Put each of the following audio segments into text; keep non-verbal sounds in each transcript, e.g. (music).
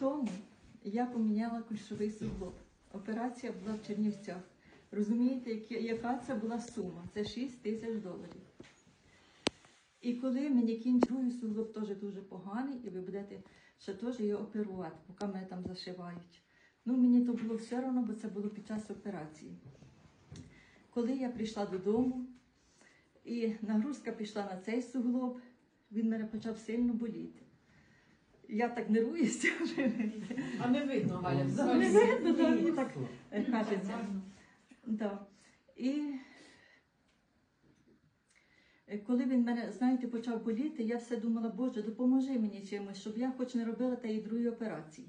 тому я поміняла кульшовий суглоб. Операція була в Чернівцях. Розумієте, яка це була сума? Це 6 тисяч доларів. І коли мені кінчують суглоб теж дуже поганий, і ви будете ще теж його оперувати, поки мене там зашивають. Ну, мені то було все одно, бо це було під час операції. Коли я прийшла додому, і нагрузка пішла на цей суглоб, він мене почав сильно боліти. Я так нервуюся (laughs) вже. А не видно, Галя, Не видно, да, мені так кажеться. Да. І е, коли він мене, знаєте, почав боліти, я все думала, Боже, допоможи мені чимось, щоб я хоч не робила тієї другої операції.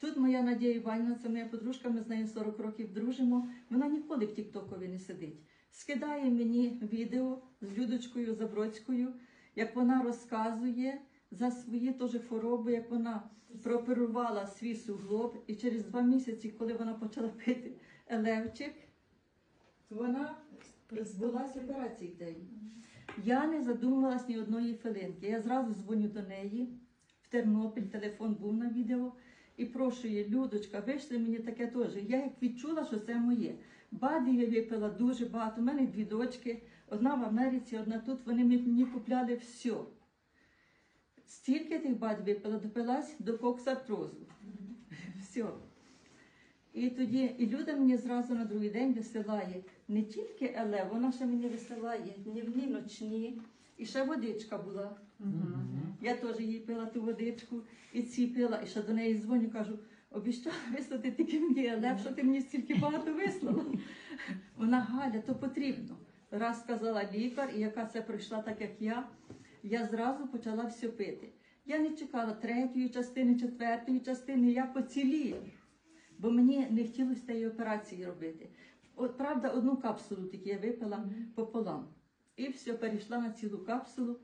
Тут моя Надія Іванівна, це моя подружка, ми з нею 40 років дружимо. Вона ніколи в Тіктокові не сидить. Скидає мені відео з Людочкою Забродською, як вона розказує за свої теж хвороби, як вона прооперувала свій суглоб, і через два місяці, коли вона почала пити елевчик, вона відбулася операція в неї. Я не задумувалась ні одної хвилинки. Я зразу дзвоню до неї в Тернопіль, телефон був на відео. І прошу її, Людочка, вийшли мені таке теж. Я як відчула, що це моє. Бади я випила дуже багато. У мене дві дочки, одна в Америці, одна тут. Вони мені купляли все. Стільки тих бад випила, допилась до коксартрозу. Все. І тоді і Люда мені зразу на другий день висилає не тільки еле, вона ще мені висилає днівні, ночні, і ще водичка була. Я теж їй пила ту водичку і ці пила, і ще до неї дзвоню, кажу, обіцяла вислати тільки мені еле, що ти мені стільки багато вислала. Вона Галя, то потрібно. Раз сказала лікар, і яка це пройшла так, як я, я зразу почала все пити. Я не чекала третьої частини, четвертої частини, я поцілію бо мені не хотілося тієї операції робити. От правда, одну капсулу тільки я випила пополам. І все, перейшла на цілу капсулу.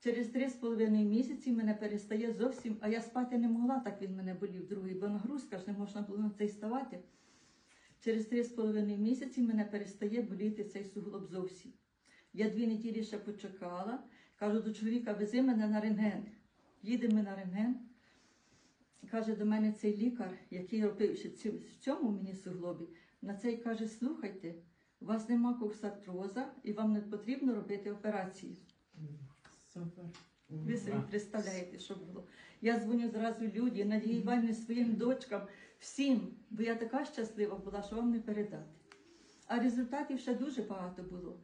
Через три з половиною місяці мене перестає зовсім, а я спати не могла, так він мене болів другий, бо нагрузка ж не можна було на цей ставати. Через три з половиною місяці мене перестає боліти цей суглоб зовсім. Я дві неділі ще почекала, кажу до чоловіка, вези мене на рентген. Їдемо на рентген. Каже до мене цей лікар, який робив ще в цьому мені суглобі, на цей каже: слухайте, у вас нема коксартроза і вам не потрібно робити операцію. Супер. Ви собі представляєте, що було. Я дзвоню зразу люди, Надії своїм дочкам, всім, бо я така щаслива була, що вам не передати. А результатів ще дуже багато було.